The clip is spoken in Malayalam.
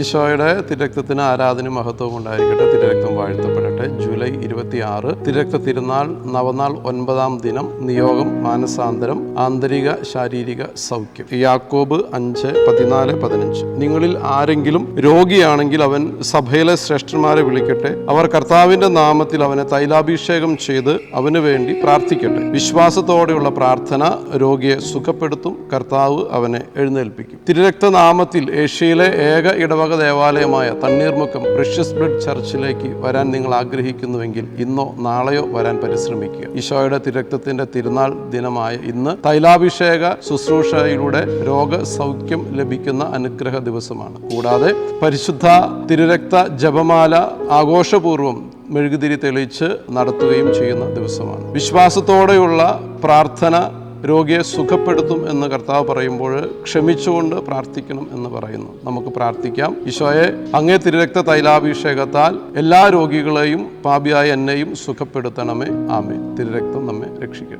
ഈശോയുടെ തിരക്തത്തിന് ആരാധന മഹത്വം ഉണ്ടായിരിക്കട്ടെ. തിരക്തം വാഴ്ത്തപ്പെടട്ടെ. ജൂലൈ ഇരുപത്തി ആറ് തിരക്ത തിരുനാൾ നവനാൾ ഒൻപതാം ദിനം നിയോഗം മാനസാന്തരം ആന്തരിക ശാരീരിക സൗഖ്യം. യാക്കോബ് അഞ്ച് പതിനാല് പതിനഞ്ച്. നിങ്ങളിൽ ആരെങ്കിലും രോഗിയാണെങ്കിൽ അവൻ സഭയിലെ ശ്രേഷ്ഠന്മാരെ വിളിക്കട്ടെ. അവർ കർത്താവിന്റെ നാമത്തിൽ അവനെ തൈലാഭിഷേകം ചെയ്ത് അവന് വേണ്ടി പ്രാർത്ഥിക്കട്ടെ. വിശ്വാസത്തോടെയുള്ള പ്രാർത്ഥന രോഗിയെ സുഖപ്പെടുത്തും. കർത്താവ് അവനെ എഴുന്നേൽപ്പിക്കും. തിരുരക്തനാമത്തിൽ ഏഷ്യയിലെ ഏക ഇടവക ദേവാലയമായ തണ്ണീർമുക്കം പ്രഷ്യസ് ബ്ലഡ് ചർച്ചിലേക്ക് വരാൻ നിങ്ങൾ ആഗ്രഹിക്കുന്നുവെങ്കിൽ ഇന്നോ നാളെയോ വരാൻ പരിശ്രമിക്കുക. ഈശോയുടെ തിരക്തത്തിന്റെ തിരുനാൾ ദിനമായ ഇന്ന് തൈലാഭിഷേക ശുശ്രൂഷയിലൂടെ രോഗസൗഖ്യം ലഭിക്കുന്ന അനുഗ്രഹ ദിവസമാണ്. കൂടാതെ പരിശുദ്ധ തിരുരക്ത ജപമാല ആഘോഷപൂർവം മെഴുകുതിരി തെളിച്ച് നടത്തുകയും ചെയ്യുന്ന ദിവസമാണ്. വിശ്വാസത്തോടെയുള്ള പ്രാർത്ഥന രോഗിയെ സുഖപ്പെടുത്തും എന്ന് കർത്താവ് പറയുമ്പോൾ ക്ഷമിച്ചുകൊണ്ട് പ്രാർത്ഥിക്കണം എന്ന് പറയുന്നു. നമുക്ക് പ്രാർത്ഥിക്കാം. ഈശോയെ അങ്ങേ തിരുരക്ത തൈലാഭിഷേകത്താൽ എല്ലാ രോഗികളെയും പാപിയായ എന്നെയും സുഖപ്പെടുത്തണമേ. ആമേ തിരുരക്തം നമ്മെ രക്ഷിക്കട്ടെ.